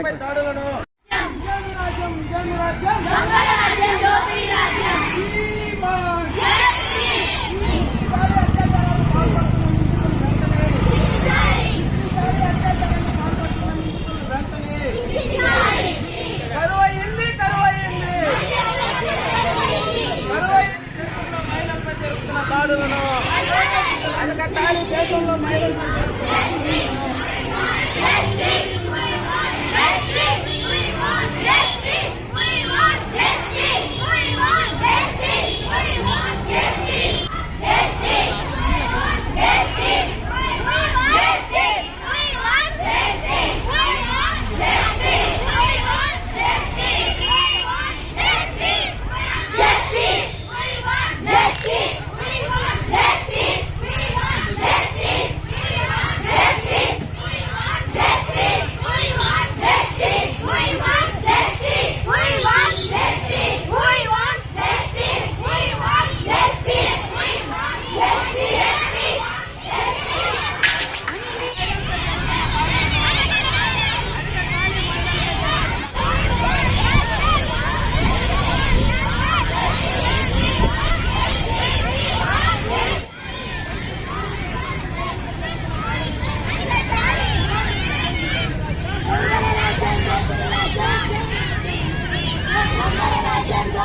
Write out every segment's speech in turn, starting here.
Connect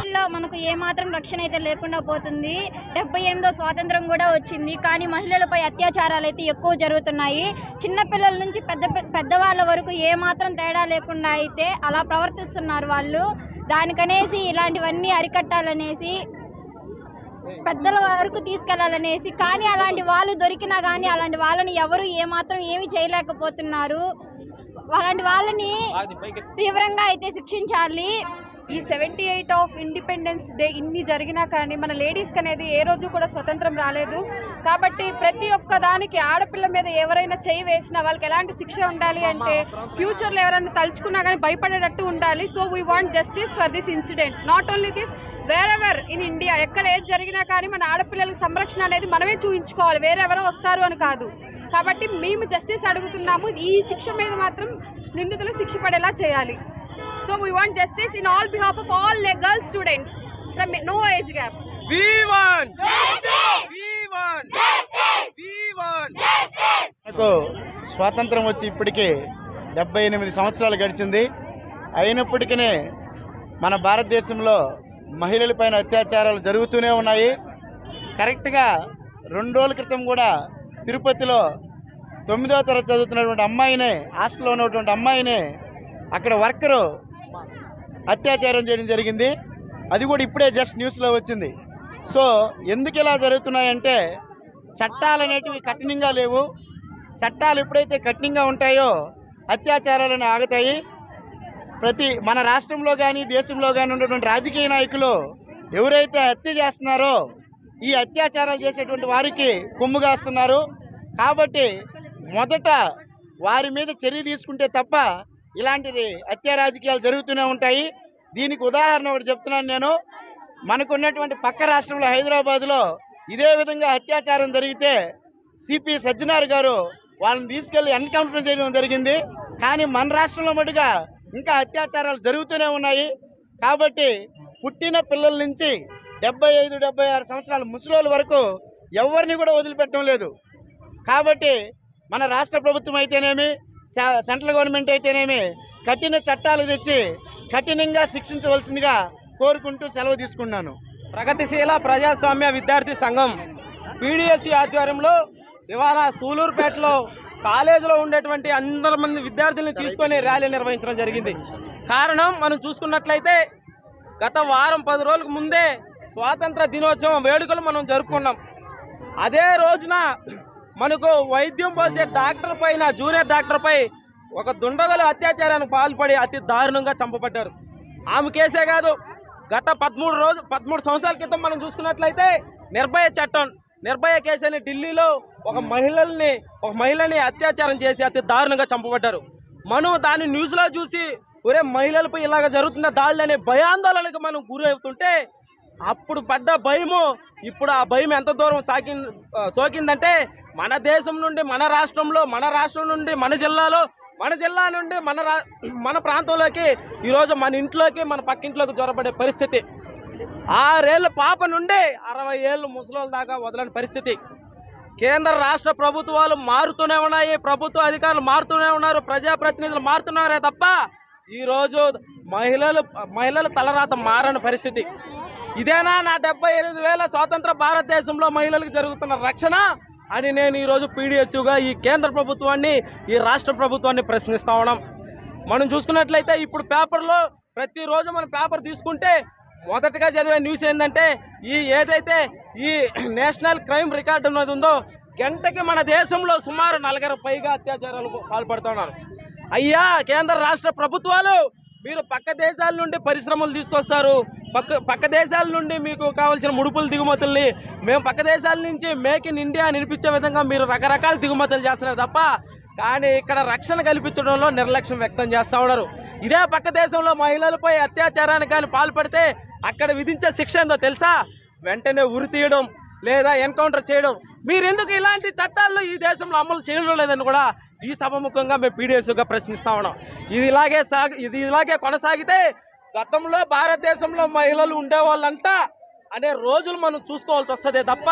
లో మనకు ఏమాత్రం రక్షణ అయితే లేకుండా పోతుంది. డెబ్బై ఎనిమిదో స్వాతంత్రం కూడా వచ్చింది. కానీ మహిళలపై అత్యాచారాలు అయితే ఎక్కువ జరుగుతున్నాయి. చిన్నపిల్లల నుంచి పెద్ద పెద్దవాళ్ళ వరకు ఏమాత్రం తేడా లేకుండా అయితే అలా ప్రవర్తిస్తున్నారు వాళ్ళు. దానికనేసి ఇలాంటివన్నీ అరికట్టాలనేసి పెద్దల వరకు తీసుకెళ్ళాలనేసి కానీ అలాంటి వాళ్ళు దొరికినా కానీ అలాంటి వాళ్ళని ఎవరు ఏమాత్రం ఏమి చేయలేకపోతున్నారు. అలాంటి వాళ్ళని తీవ్రంగా అయితే శిక్షించాలి. ఈ seventy eight of independence day ఇన్ని జరిగినా కానీ మన లేడీస్కి అనేది ఏ రోజు కూడా స్వతంత్రం రాలేదు. కాబట్టి ప్రతి ఒక్క దానికి ఆడపిల్ల మీద ఎవరైనా చేయి వేసినా వాళ్ళకి ఎలాంటి శిక్ష ఉండాలి అంటే ఫ్యూచర్లో ఎవరైనా తలుచుకున్నా కానీ భయపడేటట్టు ఉండాలి. So we want justice for this incident not only this wherever in India ఎక్కడ ఏది జరిగినా కానీ మన ఆడపిల్లలకి సంరక్షణ అనేది మనమే చూపించుకోవాలి వేరెవరో వస్తారు అని కాదు. కాబట్టి మేము జస్టిస్ అడుగుతున్నాము. ఈ శిక్ష మీద మాత్రం నిందితులు శిక్ష పడేలా చేయాలి. So we want justice in all behalf of all girl students from no age gap We want! We want! We want! మనకు స్వాతంత్రం వచ్చి ఇప్పటికీ డెబ్బై ఎనిమిది సంవత్సరాలు గడిచింది అయినప్పటికీ మన భారతదేశంలో మహిళలపైన అత్యాచారాలు జరుగుతూనే ఉన్నాయి కరెక్ట్గా రెండు రోజుల క్రితం కూడా తిరుపతిలో తొమ్మిదవ తరగతి చదువుతున్నటువంటి అమ్మాయినే హాస్టల్లో ఉన్నటువంటి అమ్మాయినే అక్కడ వర్కరు అత్యాచారం చేయడం జరిగింది. అది కూడా ఇప్పుడే జస్ట్ న్యూస్లో వచ్చింది. సో ఎందుకు ఇలా జరుగుతున్నాయంటే చట్టాలు అనేటివి కఠినంగా లేవు. చట్టాలు ఎప్పుడైతే కఠినంగా ఉంటాయో అత్యాచారాలను ఆగుతాయి. ప్రతి మన రాష్ట్రంలో కానీ దేశంలో కానీ ఉన్నటువంటి రాజకీయ నాయకులు ఎవరైతే హత్య చేస్తున్నారో ఈ అత్యాచారాలు చేసేటువంటి వారికి కొమ్ముగాస్తున్నారు కాబట్టి మొదట వారి మీద చర్య తీసుకుంటే తప్ప ఇలాంటిది హత్య రాజకీయాలు జరుగుతూనే ఉంటాయి. దీనికి ఉదాహరణ ఒకటి చెప్తున్నాను నేను. మనకున్నటువంటి పక్క రాష్ట్రంలో హైదరాబాద్లో ఇదే విధంగా అత్యాచారం జరిగితే సిపి సజ్జనార్ గారు వాళ్ళని తీసుకెళ్ళి ఎన్కౌంటర్ చేయడం జరిగింది. కానీ మన రాష్ట్రంలో మటుగా ఇంకా అత్యాచారాలు జరుగుతూనే ఉన్నాయి. కాబట్టి పుట్టిన పిల్లల నుంచి డెబ్బై ఐదు డెబ్బై ఆరు సంవత్సరాల ముసలోళ్ళ వరకు ఎవరిని కూడా వదిలిపెట్టడం లేదు. కాబట్టి మన రాష్ట్ర ప్రభుత్వం అయితేనేమి సెంట్రల్ గవర్నమెంట్ అయితేనేమి కఠిన చట్టాలు తెచ్చి కఠినంగా శిక్షించవలసిందిగా కోరుకుంటూ సెలవు తీసుకున్నాను. ప్రగతిశీల ప్రజాస్వామ్య విద్యార్థి సంఘం పీడిఎస్సి ఆధ్వర్యంలో ఇవాళ సూలూరుపేటలో కాలేజీలో ఉండేటువంటి అందరి మంది విద్యార్థుల్ని తీసుకొని ర్యాలీ నిర్వహించడం జరిగింది. కారణం మనం చూసుకున్నట్లయితే గత వారం పది రోజులకు ముందే స్వాతంత్ర దినోత్సవం వేడుకలు మనం జరుపుకున్నాం. అదే రోజున మనకు వైద్యం పోసే డాక్టర్ పైన జూనియర్ డాక్టర్ పై ఒక దుండగలు అత్యాచారానికి పాల్పడి అతి దారుణంగా చంపబడ్డారు. ఆమె కేసే కాదు గత పదమూడు రోజు పదమూడు సంవత్సరాల క్రితం మనం చూసుకున్నట్లయితే నిర్భయ చట్టం నిర్భయ కేసు అని ఢిల్లీలో ఒక మహిళల్ని ఒక మహిళని అత్యాచారం చేసి అతి దారుణంగా చంపబడ్డారు. మనం దాన్ని న్యూస్లో చూసి ఒరే మహిళలపై ఇలాగ జరుగుతున్న దాడులు అనే భయాందోళనకు మనం గురి అవుతుంటే అప్పుడు పడ్డ భయము ఇప్పుడు ఆ భయం ఎంత దూరం సాకి సోకిందంటే మన దేశం నుండి మన రాష్ట్రంలో మన రాష్ట్రం నుండి మన జిల్లాలో మన జిల్లా నుండి మన రా మన ప్రాంతంలోకి ఈరోజు మన ఇంట్లోకి మన పక్కింట్లోకి జ్వరపడే పరిస్థితి. ఆరేళ్ళ పాప నుండి అరవై ఏళ్ళు ముసలోళ్ళ దాకా వదలని పరిస్థితి. కేంద్ర రాష్ట్ర ప్రభుత్వాలు మారుతూనే ఉన్నాయి ప్రభుత్వ అధికారులు మారుతూనే ఉన్నారు ప్రజాప్రతినిధులు మారుతున్నారే తప్ప ఈరోజు మహిళలు మహిళల తలరాత మారని పరిస్థితి. ఇదేనా నా డెబ్బై ఎనిమిది వేల స్వాతంత్ర భారతదేశంలో మహిళలకు జరుగుతున్న రక్షణ అని నేను ఈరోజు పీడిఎస్యుగా ఈ కేంద్ర ప్రభుత్వాన్ని ఈ రాష్ట్ర ప్రభుత్వాన్ని ప్రశ్నిస్తా ఉన్నాం. మనం చూసుకున్నట్లయితే ఇప్పుడు పేపర్లో ప్రతిరోజు మనం పేపర్ తీసుకుంటే మొదటగా చదివే న్యూస్ ఏంటంటే ఈ ఏదైతే ఈ నేషనల్ క్రైమ్ రికార్డు ఉన్నది ఉందో గంటకి మన దేశంలో సుమారు నలుగురు పైగా అత్యాచారాలకు పాల్పడుతున్నారు అయ్యా కేంద్ర రాష్ట్ర ప్రభుత్వాలు మీరు పక్క దేశాల నుండి పరిశ్రమలు తీసుకొస్తారు. పక్క పక్క దేశాల నుండి మీకు కావాల్సిన ముడుపులు దిగుమతుల్ని మేము పక్క దేశాల నుంచి మేక్ ఇన్ ఇండియా అని విధంగా మీరు రకరకాల దిగుమతులు చేస్తున్నారు తప్ప కానీ ఇక్కడ రక్షణ కల్పించడంలో నిర్లక్ష్యం వ్యక్తం చేస్తూ ఉన్నారు. ఇదే పక్క దేశంలో మహిళలపై అత్యాచారానికి కానీ పాల్పడితే అక్కడ విధించే శిక్ష ఏందో తెలుసా? వెంటనే ఉరి తీయడం లేదా ఎన్కౌంటర్ చేయడం. మీరెందుకు ఇలాంటి చట్టాల్లో ఈ దేశంలో అమలు చేయడం లేదని కూడా ఈ సభముఖంగా మేము పీడిఎస్గా ప్రశ్నిస్తా ఉన్నాం. ఇది ఇలాగే సాగి ఇది ఇలాగే కొనసాగితే గతంలో భారతదేశంలో మహిళలు ఉండేవాళ్ళంతా అనే రోజులు మనం చూసుకోవాల్సి వస్తుంది తప్ప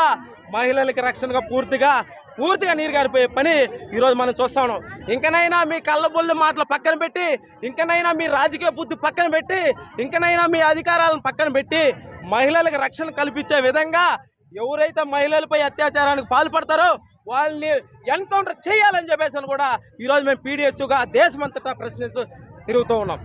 మహిళలకి రక్షణగా పూర్తిగా పూర్తిగా నీరు గారిపోయే పని ఈరోజు మనం చూస్తా ఉన్నాం. ఇంకనైనా మీ కళ్ళబొల్లి మాటలు పక్కన పెట్టి ఇంకనైనా మీ రాజకీయ బుద్ధి పక్కన పెట్టి ఇంకనైనా మీ అధికారాలను పక్కన పెట్టి మహిళలకు రక్షణ కల్పించే విధంగా ఎవరైతే మహిళలపై అత్యాచారానికి పాల్పడతారో వాళ్ళని ఎన్కౌంటర్ చేయాలని చెప్పేసి కూడా ఈరోజు మేము పీడిఎస్గా దేశమంతటా ప్రశ్నిస్తూ తిరుగుతూ ఉన్నాం.